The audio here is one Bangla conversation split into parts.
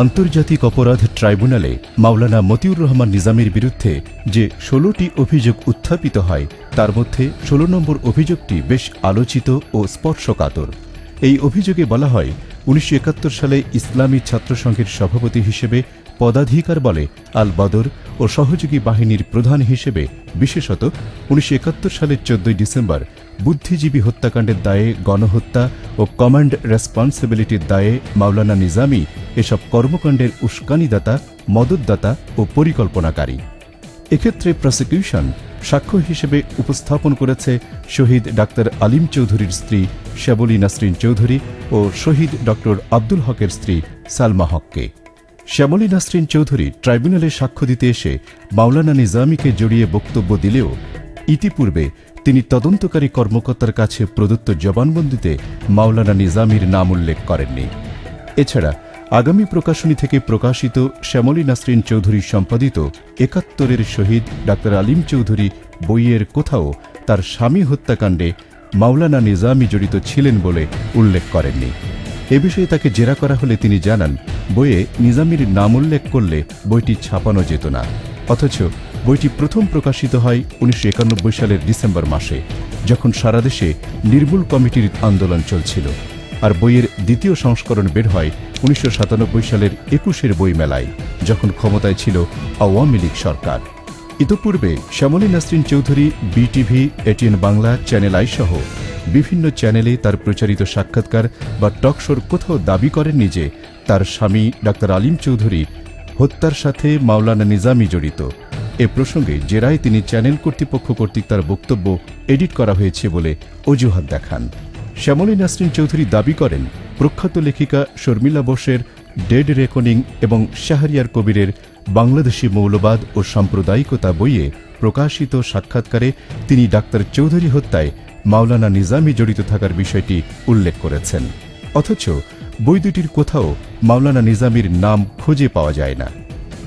আন্তর্জাতিক অপরাধ ট্রাইব্যুনালে মাওলানা মতিউর রহমান নিজামের বিরুদ্ধে যে ষোলোটি অভিযোগ উত্থাপিত হয়, তার মধ্যে ষোলো নম্বর অভিযোগটি বেশ আলোচিত ও স্পর্শকাতর। এই অভিযোগে বলা হয়, উনিশশো একাত্তর সালে ইসলামী ছাত্রসংঘের সভাপতি হিসেবে পদাধিকার বলে আল বদর ও সহযোগী বাহিনীর প্রধান হিসেবে, বিশেষত উনিশশো একাত্তর সালের চোদ্দই ডিসেম্বর, বুদ্ধিজীবী হত্যাকাণ্ডের দায়ে গণহত্যা ও কমান্ড রেসপন্সিবিলিটির দায়ে মাওলানা নিজামি এসব কর্মকাণ্ডের উস্কানিদাতা, মদতদাতা ও পরিকল্পনাকারী। এক্ষেত্রে প্রসিকিউশন সাক্ষ্য হিসেবে উপস্থাপন করেছে শহীদ ডাক্তার আলিম চৌধুরীর স্ত্রী শ্যাবলী নাসরিন চৌধুরী ও শহীদ ডক্টর আব্দুল হকের স্ত্রী সালমা হককে। শ্যামলী নাসরিন চৌধুরী ট্রাইব্যুনালে সাক্ষ্য দিতে এসে মাওলানা নিজামীকে জড়িয়ে বক্তব্য দিলেও ইতিপূর্বে তিনি তদন্তকারী কর্মকর্তার কাছে প্রদত্ত জবানবন্দিতে মাওলানা নিজামীর নাম উল্লেখ করেননি। এছাড়া আগামী প্রকাশনী থেকে প্রকাশিত শ্যামলী নাসরিন চৌধুরী সম্পাদিত একাত্তরের শহীদ ডাক্তার আলিম চৌধুরী বইয়ের কোথাও তার স্বামী হত্যাকাণ্ডে মাওলানা নিজামী জড়িত ছিলেন বলে উল্লেখ করেননি। এ বিষয়ে তাকে জেরা করা হলে তিনি জানান, বইয়ে নিজামীর নাম উল্লেখ করলে বইটি ছাপানো যেত না। অথচ বইটি প্রথম প্রকাশিত হয় উনিশশো একানব্বই সালের ডিসেম্বর মাসে, যখন সারা দেশে নির্মূল কমিটির আন্দোলন চলছিল। আর বইয়ের দ্বিতীয় সংস্করণ বের হয় উনিশশো সাতানব্বই সালের একুশের বই মেলায় যখন ক্ষমতায় ছিল আওয়ামী লীগ সরকার। ইতোপূর্বে Shyamoli Nasrin Chowdhury, BTV, ATN Bangla, channel I সহ বিভিন্ন চ্যানেলে তার প্রচারিত সাক্ষাৎকার বা টকশোর কোথাও দাবি করেননি যে তার স্বামী ডাক্তার আলিম চৌধুরী হত্যার সাথে মাওলানা নিজামী জড়িত। এ প্রসঙ্গে জেরায় তিনি চ্যানেল কর্তৃপক্ষ কর্তৃক তার বক্তব্য এডিট করা হয়েছে বলে অজুহাত দেখান। শ্যামলী নাসরিন চৌধুরী দাবি করেন, প্রখ্যাত লেখিকা শর্মিলা বোসের ডেড রেকনিং এবং শাহরিয়ার কবিরের বাংলাদেশি মৌলবাদ ও সাম্প্রদায়িকতা বইয়ে প্রকাশিত সাক্ষাৎকারে তিনি ডাক্তার চৌধুরী হত্যায় মাওলানা নিজামী জড়িত থাকার বিষয়টি উল্লেখ করেছেন। অথচ বই দুটির কোথাও মাওলানা নিজামির নাম খুঁজে পাওয়া যায় না।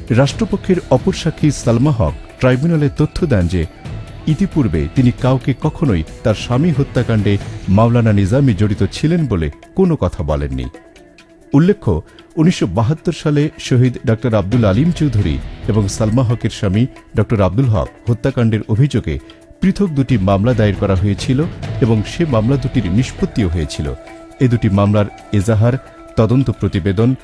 রাষ্ট্রপক্ষের অপর সাক্ষী সালমা হক ট্রাইব্যুনালে তথ্য দেন যে ইতিপূর্বে তিনি কাউকে কখনোই তার স্বামী হত্যাকাণ্ডে মাওলানা নিজামী জড়িত ছিলেন বলে কোনো কথা বলেননি। উল্লেখ্য, উনিশশো বাহাত্তর সালে শহীদ ডক্টর আব্দুল আলিম চৌধুরী এবং সালমা হকের স্বামী ডক্টর আব্দুল হক হত্যাকাণ্ডের অভিযোগে পৃথক দুটি মামলা দায়ের করা হয়েছিল এবং সে মামলা দুটির নিষ্পত্তিও হয়েছিল। এ দুটি মামলার এজাহার, তদন্ত প্রতিবেদন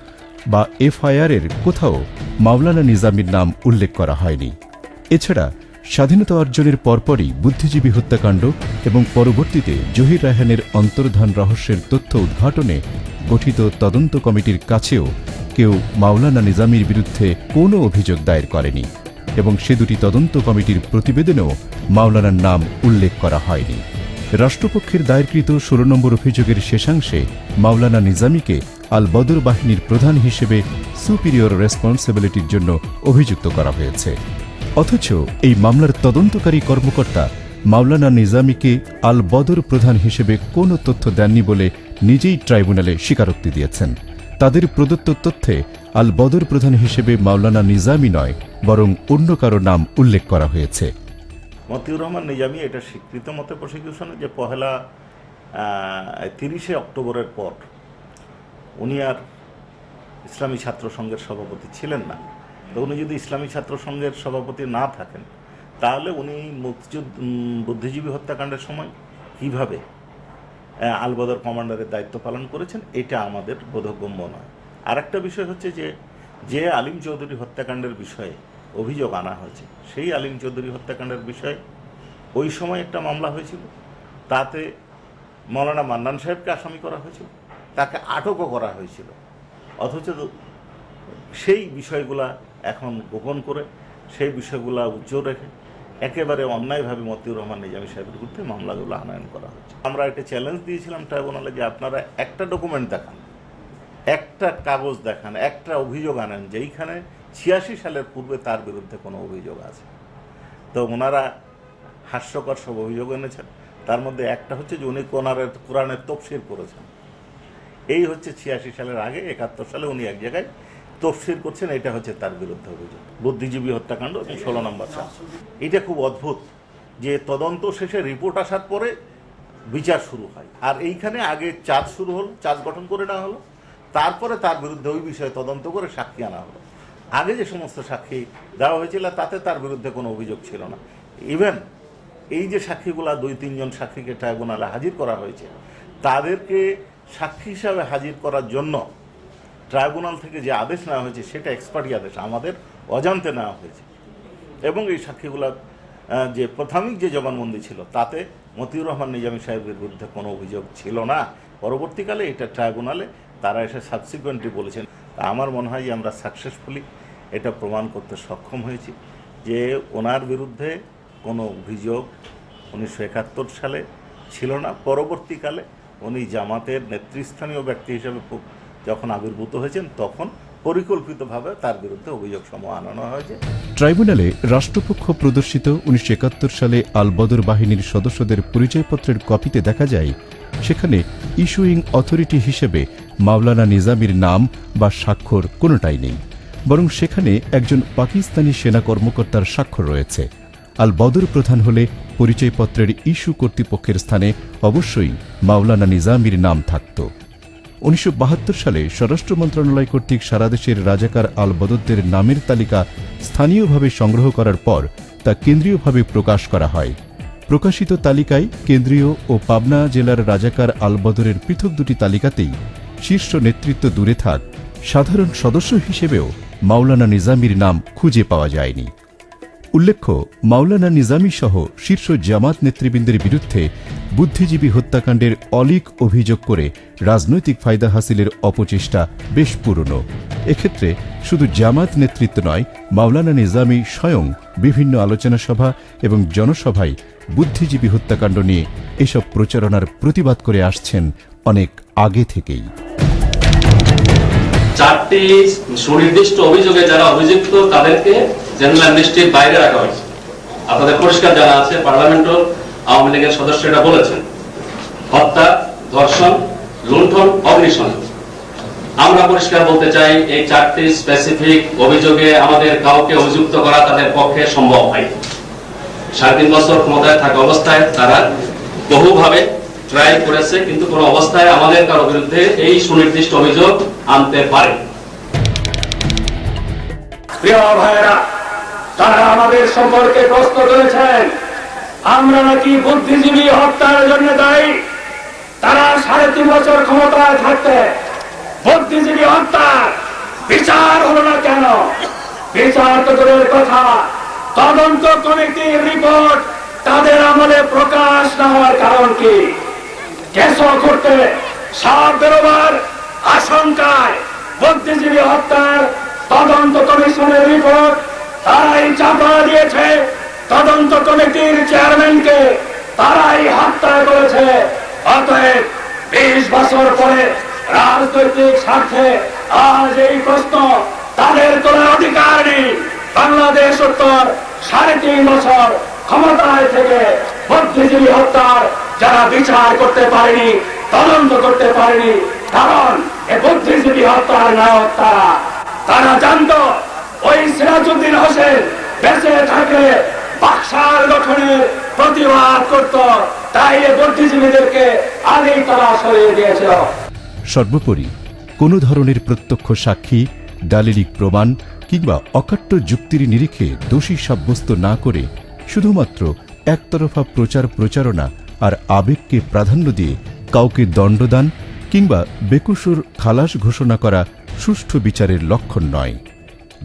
বা এফআইআর এর কোথাও মাওলানা নিজামীর নাম উল্লেখ করা হয়নি। এছাড়া স্বাধীনতা অর্জনের পরপরই বুদ্ধিজীবী হত্যাকাণ্ড এবং পরবর্তীতে জহির রায়হানের অন্তর্ধান রহস্যের তথ্য উদ্ঘাটনে গঠিত তদন্ত কমিটির কাছেও কেউ মাওলানা নিজামীর বিরুদ্ধে কোনো অভিযোগ দায়ের করেনি এবং সে দুটি তদন্ত কমিটির প্রতিবেদনেও মাওলানার নাম উল্লেখ করা হয়নি। রাষ্ট্রপক্ষের দায়েরকৃত ষোলো নম্বর অভিযোগের শেষাংশে মাওলানা নিজামীকে আল বদর বাহিনীর প্রধান হিসেবে সুপিরিয়র রেসপন্সিবিলিটির জন্য অভিযুক্ত করা হয়েছে। অথচ এই মামলার তদন্তকারী কর্মকর্তা মাওলানা নিজামীকে আল বদর প্রধান হিসেবে কোনো তথ্য দেননি বলে নিজেই ট্রাইব্যুনালে স্বীকারোক্তি দিয়েছেন। তাদের প্রদত্ত তথ্যে আল বদর প্রধান হিসেবে মাওলানা নিজামী নয়, বরং অন্য কারও নাম উল্লেখ করা হয়েছে। মতিউর রহমান নিজামী এটা স্বীকৃত মতে প্রসিকিউশনে যে পহেলা তিরিশে অক্টোবরের পর উনি আর ইসলামী ছাত্র সংঘের সভাপতি ছিলেন না। তো উনি যদি ইসলামী ছাত্র সংঘের সভাপতি না থাকেন, তাহলে উনি মুক্তিযুদ্ধ বুদ্ধিজীবী হত্যাকাণ্ডের সময় কীভাবে আলবদর কমান্ডারের দায়িত্ব পালন করেছেন, এটা আমাদের বোধগম্য নয়। আর একটা বিষয় হচ্ছে যে যে আলিম চৌধুরী হত্যাকাণ্ডের বিষয়ে অভিযোগ আনা হয়েছে, সেই আলিম চৌধুরী হত্যাকাণ্ডের বিষয়ে ওই সময় একটা মামলা হয়েছিল। তাতে মৌলানা মান্নান সাহেবকে আসামি করা হয়েছিল, তাকে আটকও করা হয়েছিল। অথচ সেই বিষয়গুলা এখন গোপন করে সেই বিষয়গুলা উজ্জ্বল রেখে একেবারে অন্যায়ভাবে মতিউর রহমান নিজামী সাহেবের বিরুদ্ধে মামলাগুলো আনয়ন করা হচ্ছে। আমরা একটা চ্যালেঞ্জ দিয়েছিলাম ট্রাইব্যুনালে যে আপনারা একটা ডকুমেন্ট দেখান, একটা কাগজ দেখান, একটা অভিযোগ আনেন যেইখানে ছিয়াশি সালের পূর্বে তার বিরুদ্ধে কোনো অভিযোগ আছে। তো ওনারা হাস্যকর সব অভিযোগ এনেছেন। তার মধ্যে একটা হচ্ছে যে উনি কোনারের, কোরআনের তফসির করেছেন। এই হচ্ছে ছিয়াশি সালের আগে, একাত্তর সালে উনি এক জায়গায় তফসির করছেন, এটা হচ্ছে তার বিরুদ্ধে অভিযোগ। বুদ্ধিজীবী হত্যাকাণ্ড এবং ষোলো নম্বর চার্জ এটা খুব অদ্ভুত যে তদন্ত শেষে রিপোর্ট আসার পরে বিচার শুরু হয়। আর এইখানে আগে চার্জ শুরু হলো চার্জ গঠন করে নেওয়া হলো। তারপরে তার বিরুদ্ধে ওই বিষয়ে তদন্ত করে সাক্ষী আনা হলো। আগে যে সমস্ত সাক্ষী দেওয়া হয়েছিল, তাতে তার বিরুদ্ধে কোনো অভিযোগ ছিল না। ইভেন এই যে সাক্ষীগুলা দুই, তিনজন সাক্ষীকে ট্রাইব্যুনালে হাজির করা হয়েছে, তাদেরকে সাক্ষী হিসাবে হাজির করার জন্য ট্রাইব্যুনাল থেকে যে আদেশ নেওয়া হয়েছে, সেটা এক্সপার্টি আদেশ, আমাদের অজান্তে নেওয়া হয়েছে। এবং এই সাক্ষীগুলার যে প্রাথমিক যে জবানবন্দি ছিল, তাতে মতিউর রহমান নিজামী সাহেবের বিরুদ্ধে কোনো অভিযোগ ছিল না। পরবর্তীকালে এটা ট্রাইব্যুনালে, তারা এসে সাবসিকুয়েন্টলি বলেছেন। আমার মনে হয় যে আমরা সাকসেসফুলি এটা প্রমাণ করতে সক্ষম হয়েছি যে ওনার বিরুদ্ধে কোনো অভিযোগ উনিশশো একাত্তর সালে ছিল না। পরবর্তীকালে উনি জামাতের নেতৃস্থানীয় ব্যক্তি হিসেবে যখন আবির্ভূত হয়েছেন, তখন পরিকল্পিতভাবে তার বিরুদ্ধে অভিযোগ সমূহ আনানো হয়েছে। ট্রাইব্যুনালে রাষ্ট্রপক্ষ প্রদর্শিত উনিশশো একাত্তর সালে আলবদর বাহিনীর সদস্যদের পরিচয়পত্রের কপিতে দেখা যায়, সেখানে ইস্যুইং অথরিটি হিসেবে মাওলানা নিজামির নাম বা স্বাক্ষর কোনোটাই নেই। বরং সেখানে একজন পাকিস্তানি সেনা কর্মকর্তার স্বাক্ষর রয়েছে। আল বদর প্রধান হলে পরিচয়পত্রের ইস্যু কর্তৃপক্ষের স্থানে অবশ্যই মাওলানা নিজামির নাম থাকত। উনিশশো সালে স্বরাষ্ট্র মন্ত্রণালয় কর্তৃক সারা দেশের রাজাকার আল বদরদের নামের তালিকা স্থানীয়ভাবে সংগ্রহ করার পর তা কেন্দ্রীয়ভাবে প্রকাশ করা হয়। প্রকাশিত তালিকায় কেন্দ্রীয় ও পাবনা জেলার রাজাকার আল বদরের পৃথক দুটি তালিকাতেই শীর্ষ নেতৃত্ব দূরে থাক, সাধারণ সদস্য হিসেবেও মাওলানা নিজামির নাম খুঁজে পাওয়া যায়নি। উল্লেখ্য, মাওলানা নিজামী সহ শীর্ষ জামাত নেতৃবৃন্দের বিরুদ্ধে বুদ্ধিজীবী হত্যাকাণ্ডের অলিক অভিযোগ করে রাজনৈতিক ফায়দা হাসিলের অপচেষ্টা বেশ পুরনো। এক্ষেত্রে শুধু জামাত নেতৃত্ব নয়, মাওলানা নিজামী স্বয়ং বিভিন্ন আলোচনা সভা এবং জনসভায় বুদ্ধিজীবী হত্যাকাণ্ড নিয়ে এসব প্রচারণার প্রতিবাদ করে আসছেন অনেক আগে থেকেই। চারটি সুনির্দিষ্ট অভিযোগে যারা অভিযুক্ত, তাদেরকে জেনারেল অ্যামনেস্টির বাইরে রাখা হয়েছে। আপনাদের পরিষ্কার জানা আছে পার্লামেন্টও আওয়ামী লীগের সদস্য এটা বলেছেন। হত্যা, ধর্ষণ, লুণ্ঠন অগ্নিসংযোগ আমরা পরিষ্কার বলতে চাই, এই চারটি স্পেসিফিক অভিযোগে আমাদের কাউকে অভিযুক্ত করা তাদের পক্ষে সম্ভব হয় সাড়ে তিন বছর ক্ষমতায় থাকা অবস্থায় তারা বহুভাবে ট্রাই করেছে, কিন্তু কোনো অবস্থায় আমাদের কারও বিরুদ্ধে এই সুনির্দিষ্ট অভিযোগ আনতে পারে প্রিয় ভাইরা তারা আমাদের সম্পর্কে প্রশ্ন করেছেন। আমরা নাকি বুদ্ধিজীবী হত্যার জন্য দায়ী। তারা সাড়ে তিন বছর ক্ষমতায় থাকতে বুদ্ধিজীবী হত্যার বিচার হলো না কেন? বিচার তো দূরের কথা। তদন্ত কমিটির রিপোর্ট তাদের আমলে প্রকাশ না হওয়ার কারণ কি? করতে সাপ বেরোবার আশঙ্কায় বুদ্ধিজীবী হত্যার তদন্ত কমিশনের রিপোর্ট তারাই চাপা দিয়েছে। কমিটির চেয়ারম্যানকে তারাই হত্যা করেছে অতএব বিশ বছর পরে রাজনৈতিক স্বার্থে আজ এই প্রশ্ন তাদের কোনো অধিকার নেই। বাংলাদেশ উত্তর সাড়ে তিন বছর ক্ষমতায় থেকে বুদ্ধিজীবী হত্যার যারা বিচার করতে পারেনি, তদন্ত করতে পারেনি, কারণ এ বুদ্ধিজীবী হত্যার নায়ক তারা। তারা জানত ওই সিরাজউদ্দিন হোসেন বেঁচে থাকলে বাক্সার গঠনের প্রতিবাদ করত। তাই এ বুদ্ধিজীবীদেরকে আগেই তারা সরিয়ে দিয়েছিল সর্বোপরি, কোনো ধরনের প্রত্যক্ষ সাক্ষী, দালিলিক প্রমাণ কিংবা অকাট্য যুক্তির নিরিখে দোষী সাব্যস্ত না করে শুধুমাত্র একতরফা প্রচার প্রচারণা আর আবেগকে প্রাধান্য দিয়ে কাউকে দণ্ডদান কিংবা বেকুসুর খালাস ঘোষণা করা সুষ্ঠু বিচারের লক্ষণ নয়।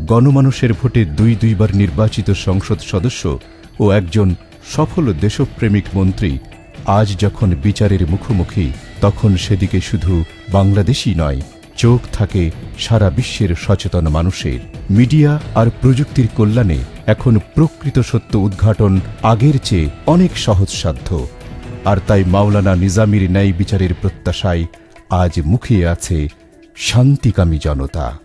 গণমানুষের ভোটে দুই দুইবার নির্বাচিত সংসদ সদস্য ও একজন সফল দেশপ্রেমিক মন্ত্রী আজ যখন বিচারের মুখোমুখি, তখন সেদিকে শুধু বাংলাদেশই নয়, চোখ থাকে সারা বিশ্বের সচেতন মানুষের। মিডিয়া আর প্রযুক্তির কল্যাণে এখন প্রকৃত সত্য উদ্ঘাটন আগের চেয়ে অনেক সহজসাধ্য। আর তাই মাওলানা নিজামির ন্যায় বিচারের প্রত্যাশায় আজ মুখিয়ে আছে শান্তিকামী জনতা।